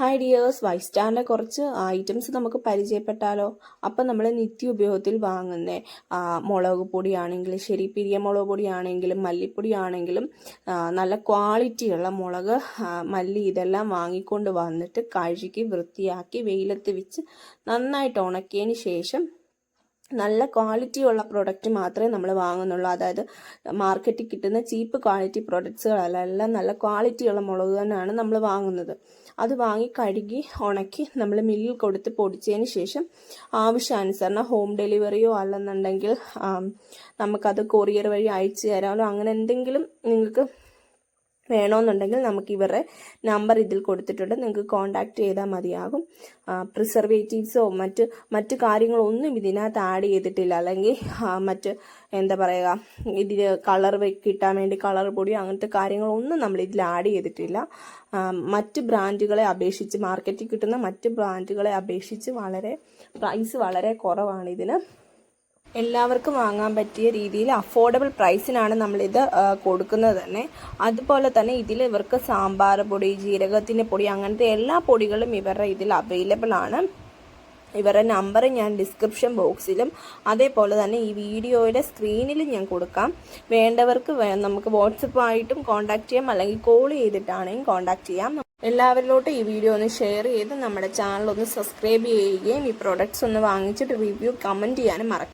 Hi dears Y സ്റ്റാറിന്റെ കുറച്ച് items നമുക്ക് പരിചയപ്പെട്ടാലോ? അപ്പം നമ്മൾ നിത്യ ഉപയോഗത്തിൽ വാങ്ങുന്ന മുളക് പൊടിയാണെങ്കിലും ശരി പിരിയ മുളക് പൊടിയാണെങ്കിലും മല്ലിപ്പൊടിയാണെങ്കിലും നല്ല ക്വാളിറ്റിയുള്ള മുളക് മല്ലി ഇതെല്ലാം വാങ്ങിക്കൊണ്ട് വന്നിട്ട് കഴുകി വൃത്തിയാക്കി വെയിലത്ത് വെച്ച് നന്നായിട്ട് ഉണക്കിയതിന് ശേഷം നല്ല ക്വാളിറ്റി ഉള്ള പ്രൊഡക്റ്റ് മാത്രമേ നമ്മൾ വാങ്ങുന്നുള്ളൂ. അതായത് മാർക്കറ്റിൽ കിട്ടുന്ന ചീപ്പ് ക്വാളിറ്റി പ്രൊഡക്ട്സുകളല്ല എല്ലാം നല്ല ക്വാളിറ്റിയുള്ള മുളക് തന്നെയാണ് നമ്മൾ വാങ്ങുന്നത്. അത് വാങ്ങി കഴുകി ഉണക്കി നമ്മൾ മില്ലിൽ കൊടുത്ത് പൊടിച്ചതിന് ശേഷം ആവശ്യാനുസരണം ഹോം ഡെലിവറിയോ അല്ലെന്നുണ്ടെങ്കിൽ നമുക്കത് കൊറിയർ വഴി അയച്ചു തരാമല്ലോ അങ്ങനെ എന്തെങ്കിലും നിങ്ങൾക്ക് വേണമെന്നുണ്ടെങ്കിൽ നമുക്ക് ഇവരുടെ നമ്പർ ഇതിൽ കൊടുത്തിട്ടുണ്ട്. നിങ്ങൾക്ക് കോൺടാക്ട് ചെയ്താൽ മതിയാകും. പ്രിസർവേറ്റീവ്സോ മറ്റ് മറ്റ് കാര്യങ്ങളൊന്നും ഇതിനകത്ത് ആഡ് ചെയ്തിട്ടില്ല. അല്ലെങ്കിൽ മറ്റ് എന്താ പറയുക ഇതിൽ കളർ കിട്ടാൻ വേണ്ടി കളർ പൊടി അങ്ങനത്തെ കാര്യങ്ങളൊന്നും നമ്മൾ ഇതിൽ ആഡ് ചെയ്തിട്ടില്ല. മറ്റ് ബ്രാൻഡുകളെ അപേക്ഷിച്ച് മാർക്കറ്റിൽ കിട്ടുന്ന മറ്റ് ബ്രാൻഡുകളെ അപേക്ഷിച്ച് വളരെ പ്രൈസ് വളരെ കുറവാണ് ഇതിന്. എല്ലാവർക്കും വാങ്ങാൻ പറ്റിയ രീതിയിൽ അഫോർഡബിൾ പ്രൈസിനാണ് നമ്മളിത് കൊടുക്കുന്നത് തന്നെ. അതുപോലെ തന്നെ ഇതിൽ ഇവർക്ക് സാമ്പാർ പൊടി ജീരകത്തിന്റെ പൊടി അങ്ങനത്തെ എല്ലാ പൊടികളും ഇവരുടെ ഇതിൽ അവൈലബിൾ ആണ്. ഇവരുടെ നമ്പർ ഞാൻ ഡിസ്ക്രിപ്ഷൻ ബോക്സിലും അതേപോലെ തന്നെ ഈ വീഡിയോയുടെ സ്ക്രീനിലും ഞാൻ കൊടുക്കാം. വേണ്ടവർക്ക് നമുക്ക് വാട്സപ്പായിട്ടും കോൺടാക്ട് ചെയ്യാം അല്ലെങ്കിൽ കോൾ ചെയ്തിട്ടാണെങ്കിൽ കോൺടാക്ട് ചെയ്യാം. എല്ലാവരിലോട്ടും ഈ വീഡിയോ ഒന്ന് ഷെയർ ചെയ്ത് നമ്മുടെ ചാനൽ ഒന്ന് സബ്സ്ക്രൈബ് ചെയ്യുകയും ഈ പ്രോഡക്റ്റ്സ് ഒന്ന് വാങ്ങിച്ചിട്ട് റിവ്യൂ കമന്റ് ചെയ്യാനും മറക്കും